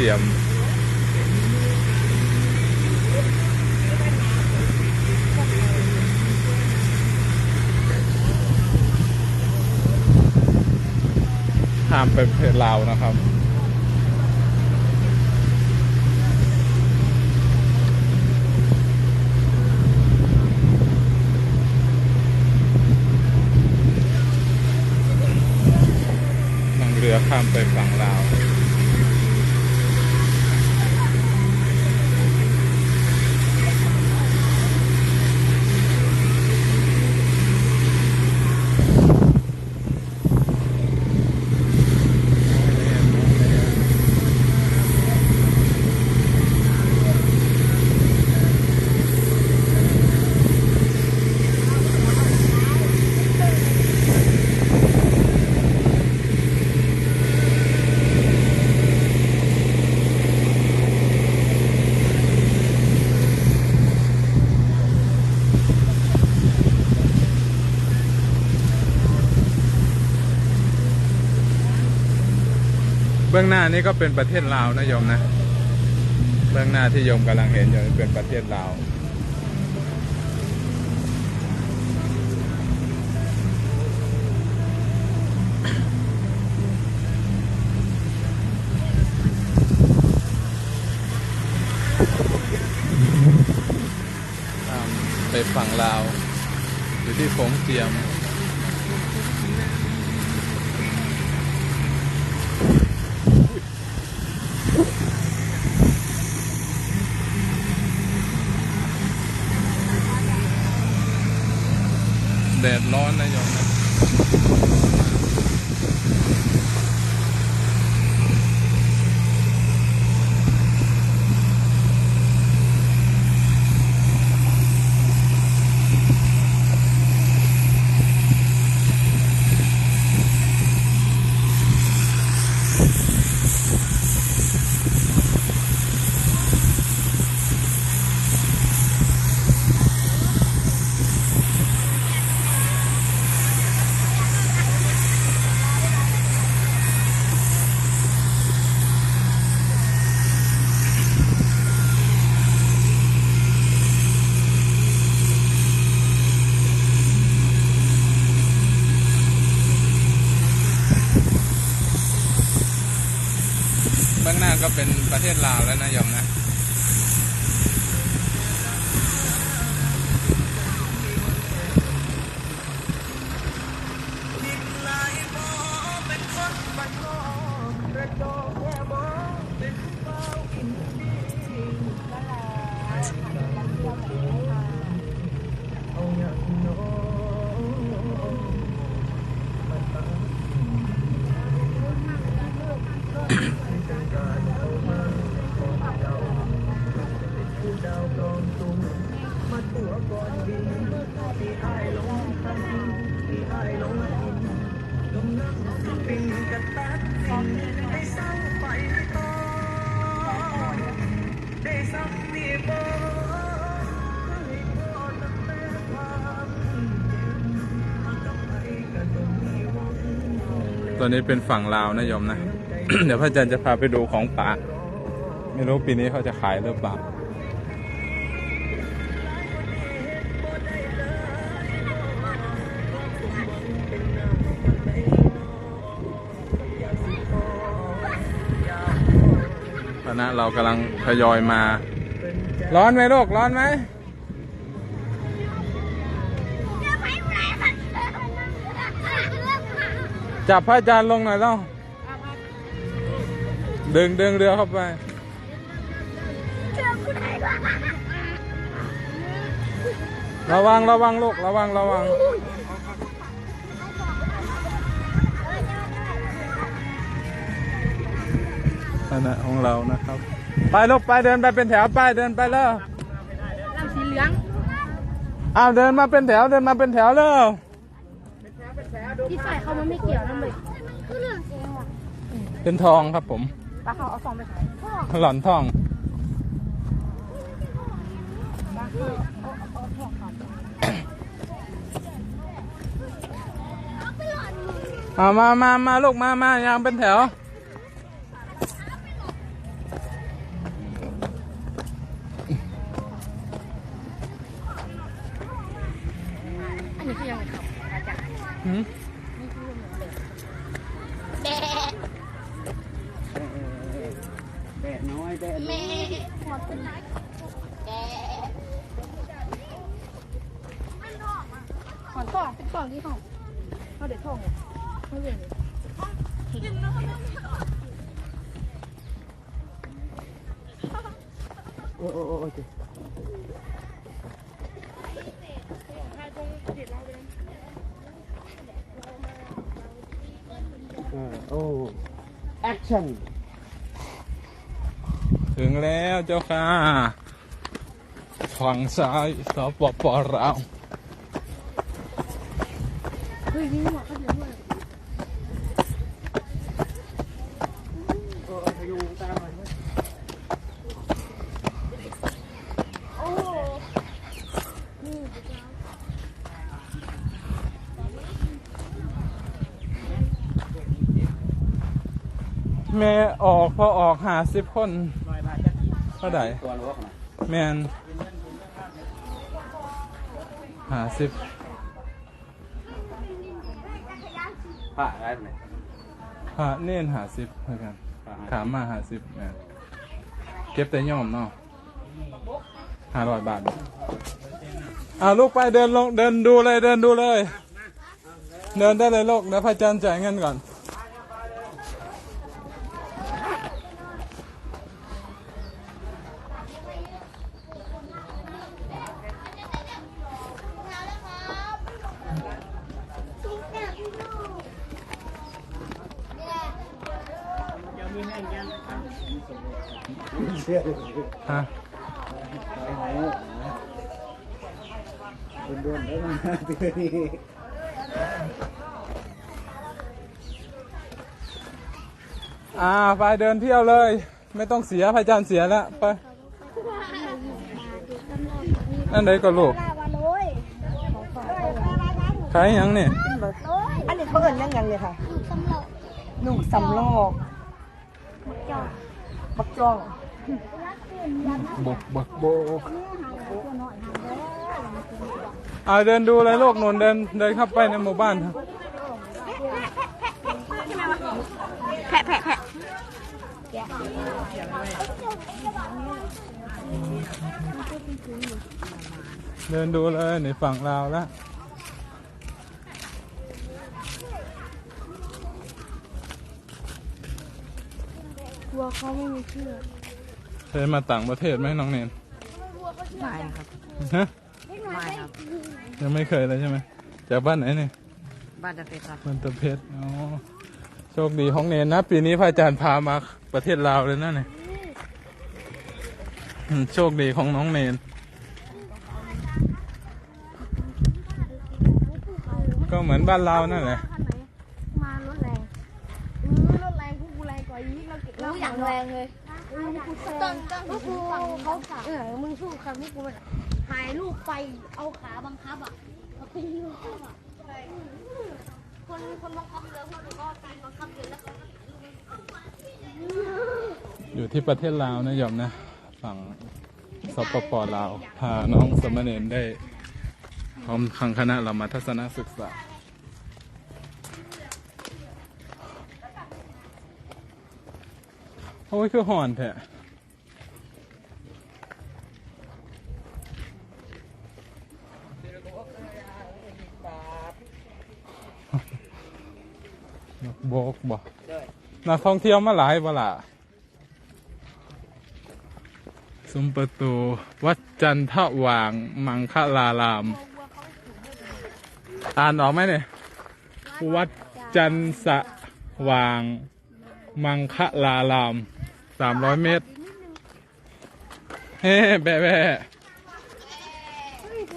จียมข้ามไปประเทศลาวนะครับนั่งเรือข้ามไปฝั่งลาว บื้องหน้านี่ก็เป็นประเทศลาวนะโยมนะ เบื้องหน้าที่โยมกำลังเห็นอยู่นี่เป็นประเทศลาวไปฝั่งลาว อยู่ที่โขงเจียม แดดร้อนนะโยมนะเบื้องหน้าก็เป็นประเท ศลาวแล้วนะยอมนะ ตัวนี้เป็นฝั่งลาวนะโยมนะ เดี๋ยวพระอาจารย์จะพาไปดูของป่า ไม่รู้ปีนี้เขาจะขายหรือเปล่าคณะเรากำลังทยอยมา ร้อนไหมลูกร้อนไหม จับพระอาจารย์ลงหน่อยต้องดึงดึงเรือเข้าไประวังระวังลูกระวังระวังคณะของเรานะครับ ไปลูกไปเดินไปเป็นแถวไปเดินไปแล้วน้ำสีเหลืองอ้าวเดินมาเป็นแถวเดินมาเป็นแถวแล้ว ที่ใส่เขามันไม่เกี่ยวนะเลยคือเรื่องเองว่ะเป็นทองครับผมปลาเขาเอาซองไปขายพ่อหล่อนทองปลาเขาเอาเอาทองครับเอามามามาลูกมามายังเป็นแถว แม่หัวเป็นแบะขอนทองเป็นกล่องที่ห้องเขาเด็ดทองเนี่ยเขาเรียนโอ้โอ้โอ้โอ้ยเอโอ้แอคชั่น เจ้าค่ะ ฝั่งซ้ายสปปลาวเฮ้ยนี่หัวเขาเยอะมากโอ้พยุงตามมาด้วยโอ้นี่แม่ออกพอออกหาสิบคน เท่าไหร่ตัวลวกนะแมนหาสิบผ้าอะไรไหมพระเน่นหาสิบเหมือนกัน ถามมาหาสิบแมนเก็บแต่ย่อมเนาะห้าร้อยบาทอ่าลูกไปเดินลงเดินดูเลยเดินดูเลย เดินได้เลยลูกเดี๋ยวพระอาจารย์จ่ายเงินก่อน ฮะไปไหนโดนๆได้มาตัวนี้อ่าไปเดินเที่ยวเลย ไม่ต้องเสียพระอาจารย์เสียแล้วไปนั่นไหนก็ลูกขายหยังนี่อันนี้เขาเอิ้นยังยังเลยค่ะหนุ่มสำลอกบัก จ้องบกบกบกอ่าเดินดูเลยลูกนนเดินเดินเข้าไปในหมู่บ้านครับแพะแพะแพะเดินดูเลยในฝั่งลาวแล้ว วัวเขาไม่มีเชือกเคยมาต่างประเทศไหมน้องเนนไม่ครับฮะไม่ครับ ยังไม่เคยเลยใช่ไหมจากบ้านไหนเนี่ยบ้านตะเพ็ดครับมันตะเพชรอ๋อโชคดีของเนนนะ ปีนี้พระอาจารย์พามาประเทศลาวเลยนะเนี่ยอืมโชคดีของน้องเนน ก็เหมือนบ้านเรานั่นแหละ มารถแรงอือรถแรงพวกกูแรงกว่าอี กเราเก็บเราอย่างแรงเลยตอนตอนพวกกูเขาเออมึงสู้คำนี้กูมันถ่ายรูปไปเอาขาบังคับอะเอาตีบังคับอะคนคนบังคับเรือพวกหนูก็ตีบังคับเรือแล้วก็อยู่ที่ประเทศลาวนะโยมนะฝั่งสปปลาวพาน้องสมณเณรได้พร้อมทางคณะเรามาทัศนศึกษา โอ้ยคือห่อนแท้โบกบ่นักท่องเที่ยวมาหลายบ่ล่ะซุ้มประตูวัดจันทวางมังคลาราม อ่านออกไหมเนี่ย วัดจันสะวาง มังคลารามสามร้อยเมตร เฮ้แบะแบะ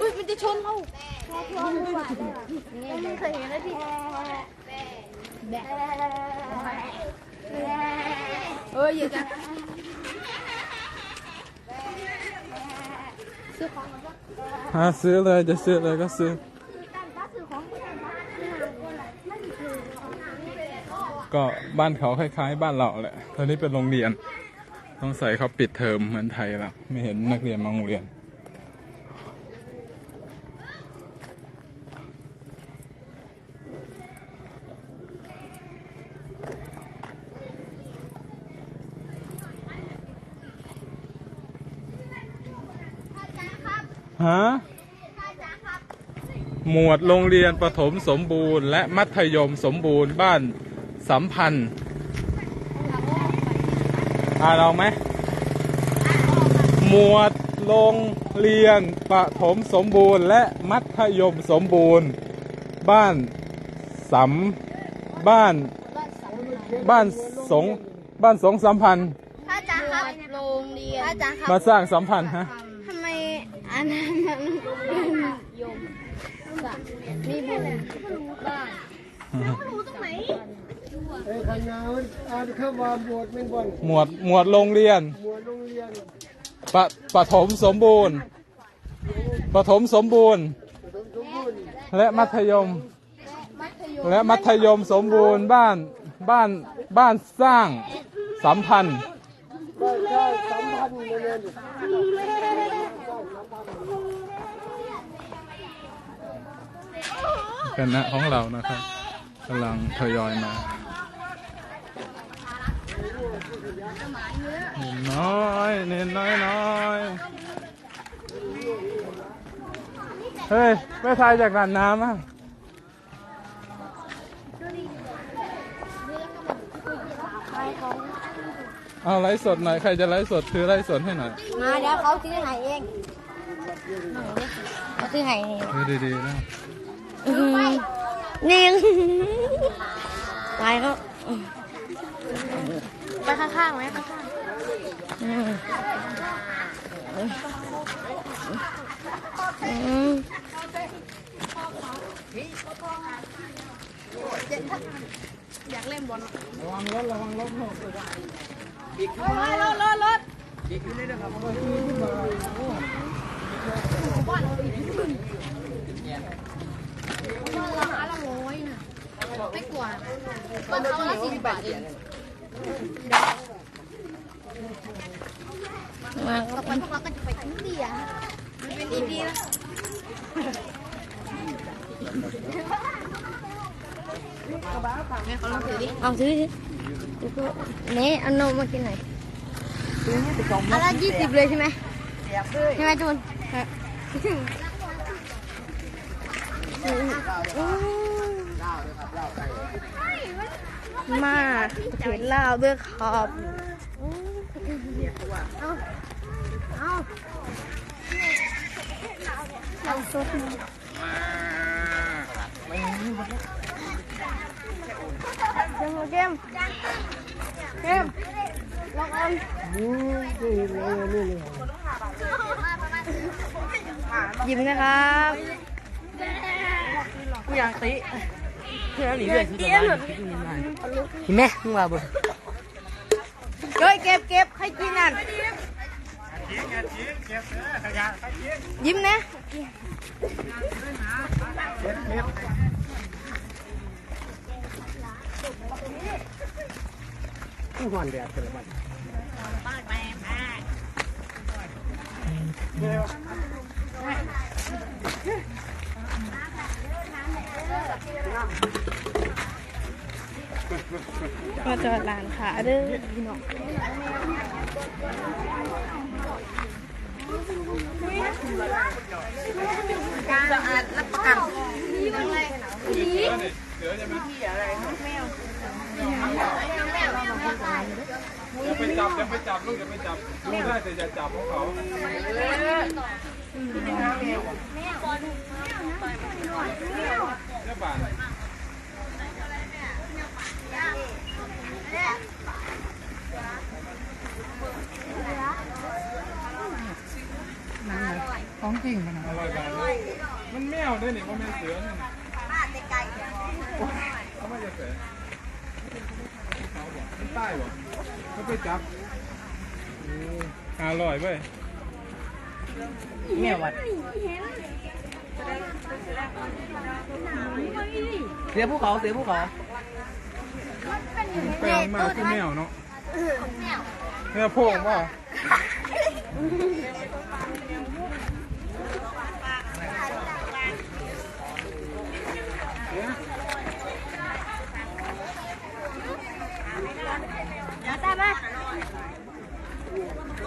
อุ้ยมันจะชนเขาพอพอรู้ว่าไม่เคยเห็นแล้วที่เอ้ยอย่ากันซื้อของมาซื้อเลยจะซื้อเลยก็ซื้อ ก็บ้านเขาคล้ายๆ บ้านเราแหละตอนนี้เป็นโรงเรียน ต้องใส่เขาปิดเทอมเหมือนไทยละไม่เห็นนักเรียนมาโรงเรียน ฮะ หมวดโรงเรียนประถมสมบูรณ์ และมัธยมสมบูรณ์บ้าน สัมพันธ์อ่านเราไหม หมวดโรงเรียนประถมสมบูรณ์ และมัธยมสมบูรณ์ บ้านสัมบ้าน บ้านสงบ้านสงสัมพันธ์พระอาจารย์ครับโรงเรียนพระอาจารย์ครับมาสร้างสัมพันธ์ฮะทำไมอันนั้นมันยมมีบุญบ้าน ไอ้ขนาดอ่านคำว่าบวชเป็นบนหมวดหมวดโรงเรียนบวชโรงเรียนประประถมสมบูรณ์ประถมสมบูรณ์สมบูรณ์และมัธยม มัธยมและมัธยมสมบูรณ์บ้านบ้านบ้านสร้างสัมพันธ์ บ้านชาติสัมพันธ์นั่นเองคณะของเรานะครับกำลังทยอยมาเน้นน้อยเน้นน้อยน้อยเฮ้ยไม่ทายจากด่านน้ำอะเอาไลฟ์สดหน่อยใครจะไลฟ์สดถือไลฟ์สดให้หน่อยมาเดี๋ยวเขาซื้อให้เองเขาซื้อให้เองดูดีๆนะนี่ไปเขา ไปข้างๆไหมข้างๆอืมอืมอยากเล่นบอลระวังรถระวังรถรถรถรถบ้านราคาละร้อยนะไม่กว่าบ้านเขาละสี่สิบบาทเองมาต่อไปพวกเราก็จะไปอินเดียมันเป็นอินเดียเขาล องถือดิเอาถือดินี่เอานมมากินหน่อยอันละยี่สิบเลยใช่ไหมใช่ไหมจูนมาเห็นลาวด้วยครับเอาเอาเราสดมา เกมเกมเกมลองเอานี่นี่เลยนี่เลยยิ้มนะครับกูอยากติเพื่อนหนีเลยคือจะมาเห็นไหมมึงว่าบ่เฮ้ยเก็บเก็บให้กินนั่นยิ้มนะ ผู้หอนแดดเป็นอะไรบ้างมาจอดร้านขาเด้อพี่น้องสะอาดรับประกันดีมากเลยดี อย่าไป จับอย่าไปจับลูกอย่าไปจับลูกได้แต่อย่าจับพวกเขาเจ้าบ้านของจริงมันอร่อยบ้านมันแมวด้วยนี่มันแมวเสือนี่บ้านไก่เขาไม่จะเสือ มันใต้บ่เขาไปจับอร่อยเว้ยแม่วัดเสือภูเขาเสือภูเขาไปเอามาคือแมวเนาะแมวโพงป่ะ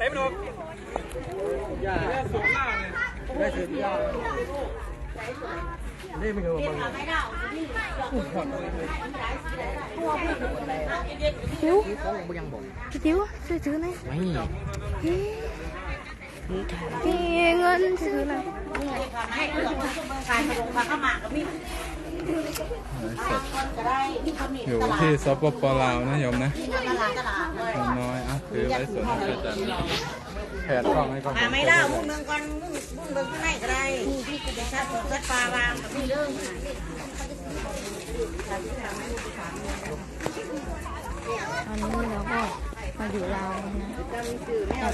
เอามาสเปคเลยอะทำมาทำมาเร็วยิงแก้วเร็วยิงแก้วเอามาดีๆเต็มลงอย่าสูงหน้าเนี่ยได้สุดยอดนี่ไม่เคยมาบ้างติ๋วเขายังบอกติ๋วช่วยถือหน่อยไม่มีเงินซื้อหน่อยสด อยู่ที่สปปลาวนะโยมนะน้อยอะคือไว้สวนอาจารย์แผดกล้องให้กล้องมาไม่ได้มุ่งเมืองก่อนมุ่งมุ่งเมืองข้างในก็ได้ที่กูจะชัดชัดปลาวางกับพี่เรื่องตอนนี้เราก็มาอยู่ลาวนะแอบ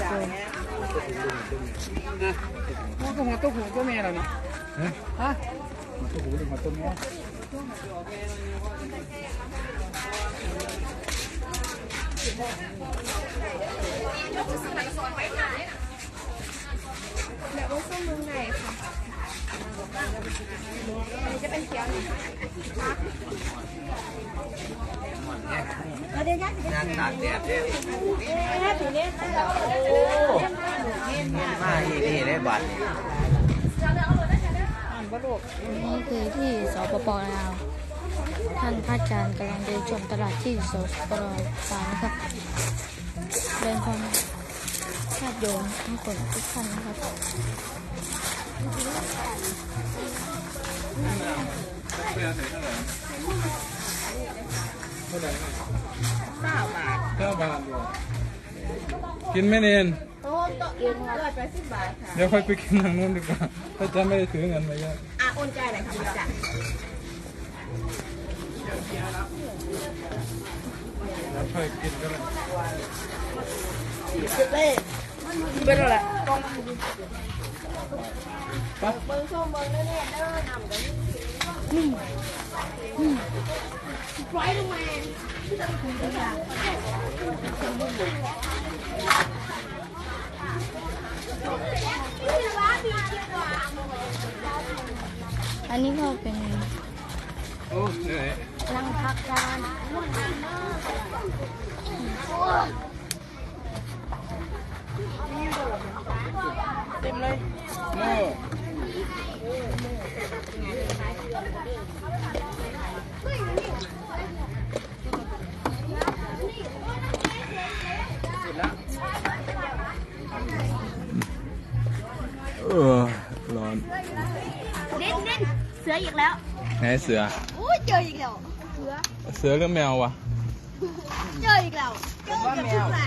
ดูมันก็หัวตัวหัวตัวแม่ เราเนี่ยเฮ้ยฮะมันก็หัวตัวหัวตัวแม่มาที่นี่ได้บัตร นี่คือที่สปปลาวท่านพระอาจารย์กำลังเดินชมตลาดที่สปปลาวนะครับเดินชมญาติโยมทุกคนทุกท่านนะครับเก้าบาทเก้าบาทหรอกินไหม่เนนเดี๋ยวค่อยไปกินทางนู้นดีกว่า ถ้าจะไม่ได้ถือเงินไปเยอะอะโอนใจอะไรครับจ้ะแล้วค่อยกินก็ได้เป็นอะไรอันนี้ ก็เป็นโอ้เหนื่อยรังพักร้าน แล้วไหนเสืออุ้ยเจออีกแล้ว เสือ เสือหรือแมววะ เจออีกแล้ว เจอกับทุกแหล่งเงี้ย